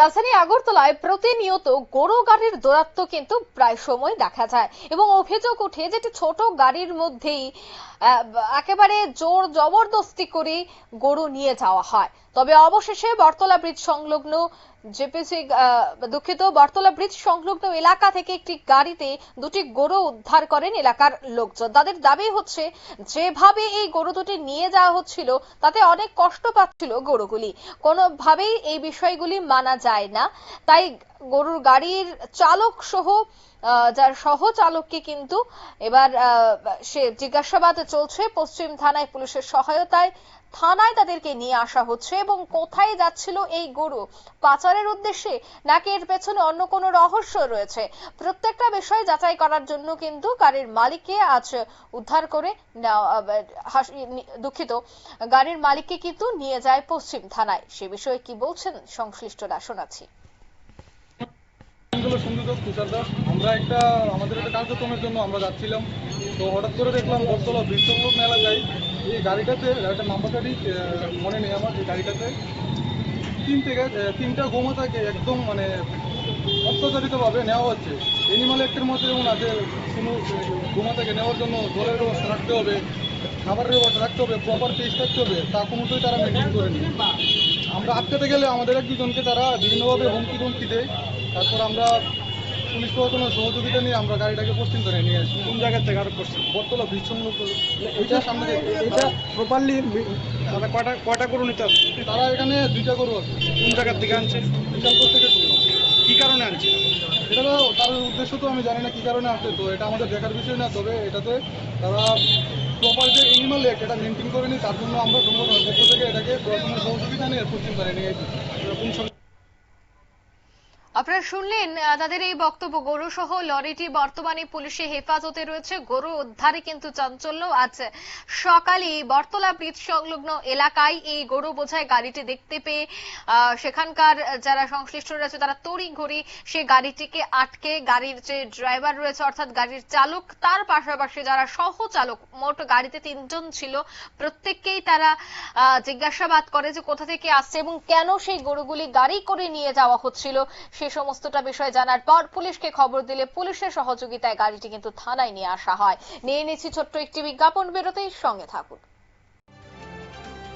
রাজধানী আগরতলায় প্রতিনিয়ত গরু গাড়ির দৌরাত্ম কিন্তু প্রায় সময় দেখা যায় এবং অভিযোগ ওঠে যেটি ছোট গাড়ির মধ্যেই একেবারে জোর জবরদস্তি করে গরু নিয়ে যাওয়া হয়। তবে অবশেষে বর্তলা ব্রিজ সংলগ্ন জেপিসি দুঃখিত, বটতলা ব্রিজ সংলগ্ন এলাকা থেকে একটি গাড়িতে দুটি গরু উদ্ধার করেন এলাকার লোকজন। তাদের দাবি হচ্ছে, যেভাবে এই গরু দুটি নিয়ে যাওয়া হচ্ছিল, তাতে অনেক কষ্ট পাচ্ছিল গরুগুলি। কোনোভাবেই এই বিষয়গুলি মানা যায় না। তাই গরুর গাড়ির চালক সহ যার সহ চালককে কিন্তু এবার সে জিজ্ঞাসাবাদ চলছে। পশ্চিম থানায় পুলিশের সহায়তায় থানায় তাদেরকে নিয়ে আসা হচ্ছে এবং কোথায় যাচ্ছিল এই গরু? পাচারের উদ্দেশ্যে নাকি এর পেছনে অন্য কোনো রহস্য রয়েছে? প্রত্যেকটা বিষয় যাচাই করার জন্য কিন্তু গাড়ির মালিককে আজ উদ্ধার করে দুঃখিত, গাড়ির মালিককে কিন্তু নিয়ে যায় পশ্চিম থানায়। সে বিষয়ে কি বলছেন সংশ্লিষ্টরা? শোনাচ্ছি। হলো সংযোজক তুষার দাস। আমরা একটা, আমাদের একটা কার্যক্রমের জন্য আমরা যাচ্ছিলাম। তো হঠাৎ করে দেখলাম বটতলা বিশ্বকোট মেলা যাই। এই গাড়িটাতে একটা নাম্বার গাড়ি মনে নেই আমার, এই গাড়িটাতে। তিন থেকে তিনটা গোমাতাকে একদম মানে অত্যাচারিতভাবে নেওয়া হচ্ছে। এনিমাল অ্যাক্টের মধ্যে যেমন আছে, কোনো গোমাতাকে নেওয়ার জন্য জলের ব্যবস্থা রাখতে হবে, খাবারের ব্যবস্থা রাখতে হবে প্রপার পেস থাকতে হবে, তা কোনোটাই তারা মেনটেন করেনি। আমরা আটকাতে গেলে আমাদের এক দুজনকে তারা বিভিন্নভাবে হুমকি ধমকি দেয়। তারপর আমরা পুলিশ প্রশাসনের সহযোগিতা নিয়ে আমরা গাড়িটাকে পশ্চিম করে নিয়ে আসি। কোন জায়গা থেকে আরও করছি বটতলা বিচ্ছন্ন এইটা সামনে এটা প্রপারলি মানে কয়টা কয়টা গরু নিতে হবে তারা এখানে দুইটা গরু আছে। কোন জায়গার থেকে আনছে? বিশালপুর থেকে কি কারণে আনছে? এটা তো তার উদ্দেশ্য তো আমি জানি না কি কারণে আসছে তো এটা আমাদের দেখার বিষয় না তবে এটাতে তারা প্রপার যে এনিমাল অ্যাক্ট এটা মেনটেন করেনি তার জন্য আমরা সংগঠনের পক্ষ থেকে এটাকে প্রশাসনের সহযোগিতা নিয়ে পশ্চিম করে নিয়ে এসেছি কোন আপনারা শুনলেন তাদের এই বক্তব্য। গরু সহ লরিটি বর্তমানে পুলিশের হেফাজতে রয়েছে। গরু উদ্ধারে কিন্তু চাঞ্চল্য। আজ সকালে বটতলা ব্রিজ সংলগ্ন এলাকায় এই গরু বোঝায় গাড়িটি দেখতে পেয়ে সেখানকার যারা সংশ্লিষ্ট রয়েছে, তারা তড়ি ঘড়ি সে গাড়িটিকে আটকে গাড়ির যে ড্রাইভার রয়েছে, অর্থাৎ গাড়ির চালক, তার পাশাপাশি যারা সহ চালক মোট গাড়িতে তিনজন ছিল। প্রত্যেককেই তারা জিজ্ঞাসাবাদ করে যে কোথা থেকে আসছে এবং কেন সেই গরুগুলি গাড়ি করে নিয়ে যাওয়া হচ্ছিল সে সমস্তটা বিষয় জানার পর পুলিশকে খবর দিলে পুলিশের সহযোগিতায় গাড়িটি কিন্তু থানায় নিয়ে আসা হয়। নিয়ে নিচ্ছি ছোট্ট একটি বিজ্ঞাপন বেরোতেই সঙ্গে থাকুন।